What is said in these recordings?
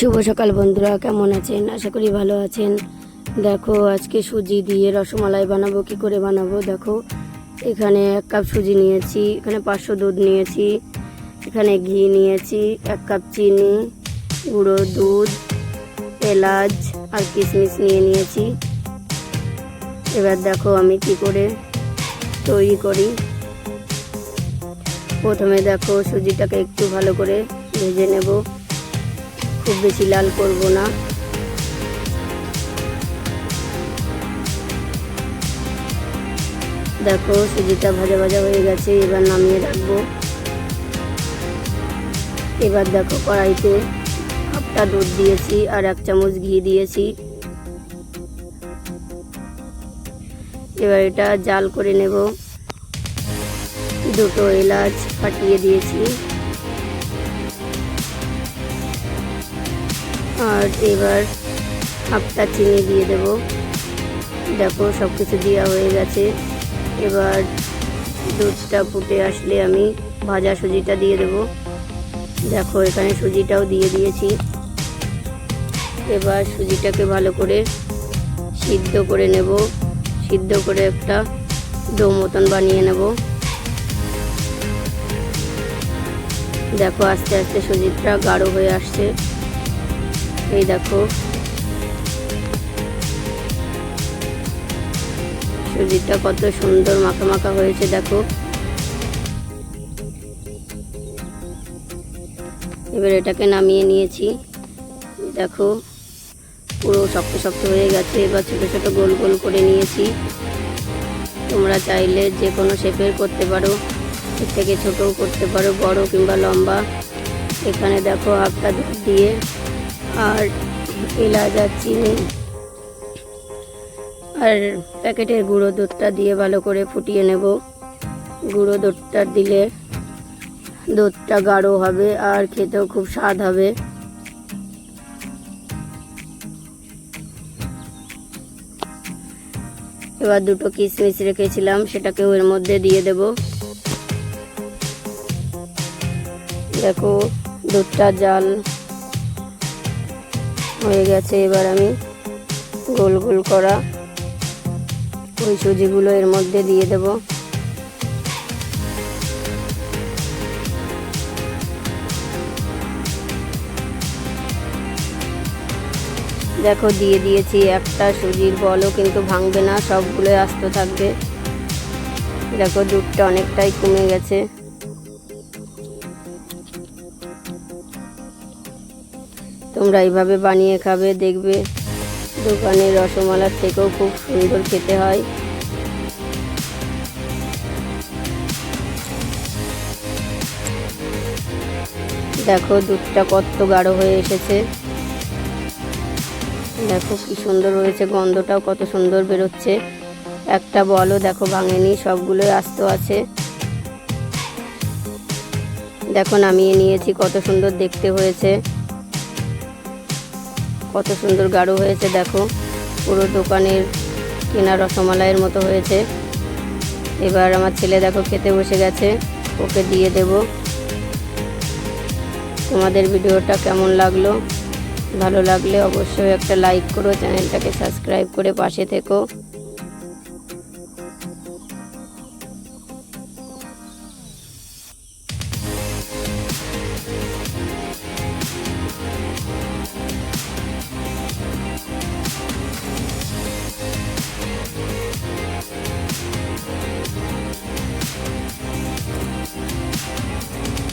শুভ সকাল বন্ধুরা, কেমন আছেন? আশা করি ভালো আছেন। দেখো, আজকে সুজি দিয়ে রসমালাই বানাবো, কি করে বানাবো? দেখো, এখানে এক কাপ সুজি নিয়েছি, এখানে পাঁচশো দুধ নিয়েছি, এখানে ঘি নিয়েছি, এক কাপ চিনি, গুঁড়ো দুধ, এলাচ আর কিশমিশ নিয়ে নিয়েছি। এবার দেখো আমি কি করে তৈরি করি। প্রথমে দেখো সুজিটাকে একটু ভালো করে ভেজে নেব। খুব বেশি লাল করব না। দেখো, সুজিটা ভাজা ভাজা হয়ে গেছে, এবার নামিয়ে রাখব। এবার দেখো, কড়াইতে হাফটা দুধ দিয়েছি আর এক চামচ ঘি দিয়েছি। এবার এটা জাল করে নেব। দুটো এলাচ ফাটিয়ে দিয়েছি। আর এবার হাফটা চিনি দিয়ে দেব। দেখো সব কিছু দেওয়া হয়ে গেছে। এবার দুধটা ফুটে আসলে আমি ভাজা সুজিটা দিয়ে দেব। দেখো এখানে সুজিটাও দিয়ে দিয়েছি। এবার সুজিটাকে ভালো করে সিদ্ধ করে নেব। সিদ্ধ করে একটা ডো মতন বানিয়ে নেব। দেখো আস্তে আস্তে সুজিটা গাঢ় হয়ে আসছে। এই দেখো। সুজিটা কত সুন্দর মাখা মাখা হয়েছে, দেখো। এবার এটাকে নামিয়ে নিয়েছি। দেখো, পুরো শক্ত শক্ত হয়ে গেছে। এবার ছোটো ছোটো গোল গোল করে নিয়েছি। তোমরা চাইলে যে কোনো শেপের করতে পারো। এর থেকে ছোটও করতে পারো, বড় কিংবা লম্বা। এখানে দেখো হাফটা দিয়ে আর এলাচ আর চিনি। আর প্যাকেটের গুঁড়ো দুধটা দিয়ে ভালো করে ফুটিয়ে নেব। গুঁড়ো দুধটা দিলে দুধটা গাঢ় হবে আর খেতেও খুব স্বাদ হবে। এবার দুটো কিশমিশ রেখেছিলাম, সেটাকেও এর মধ্যে দিয়ে দেব। দেখো, দুধটা জাল হয়ে গেছে। এবার আমি গোল গোল করা ওই সুজিগুলো এর মধ্যে দিয়ে দেব। দেখো, দিয়ে দিয়েছি একটা সুজির বলও, কিন্তু ভাঙবে না, সবগুলোই আস্ত থাকবে। দেখো, দুধটা অনেকটাই কমে গেছে। তোমরা এইভাবে বানিয়ে খাবে, দেখবে দোকানে রসমালার থেকেও খুব সুন্দর খেতে হয়। দেখো দুধটা কত গাঢ় হয়ে এসেছে। দেখো কি সুন্দর হয়েছে, গন্ধটাও কত সুন্দর বেরোচ্ছে। একটা বলও দেখো ভাঙেনি, সবগুলোই আস্ত আছে। দেখো নামিয়ে নিয়েছি, কত সুন্দর দেখতে হয়েছে। কত সুন্দর গাঢ় হয়েছে, দেখো। পুরো দোকানের কেনা রসমালাইয়ের মতো হয়েছে। এবার আমার ছেলে দেখো খেতে বসে গেছে, ওকে দিয়ে দেব। তোমাদের ভিডিওটা কেমন লাগল? ভালো লাগলে অবশ্যই একটা লাইক করো, চ্যানেলটাকে সাবস্ক্রাইব করে পাশে থেকো।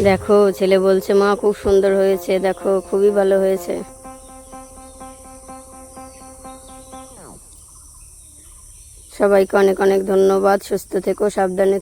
দেখো, ছেলে বলছে, মা, খুব সুন্দর হয়েছে, দেখো, খুবই ভালো হয়েছে। সবাইকে অনেক অনেক ধন্যবাদ, সুস্থ থেকো, সাবধানে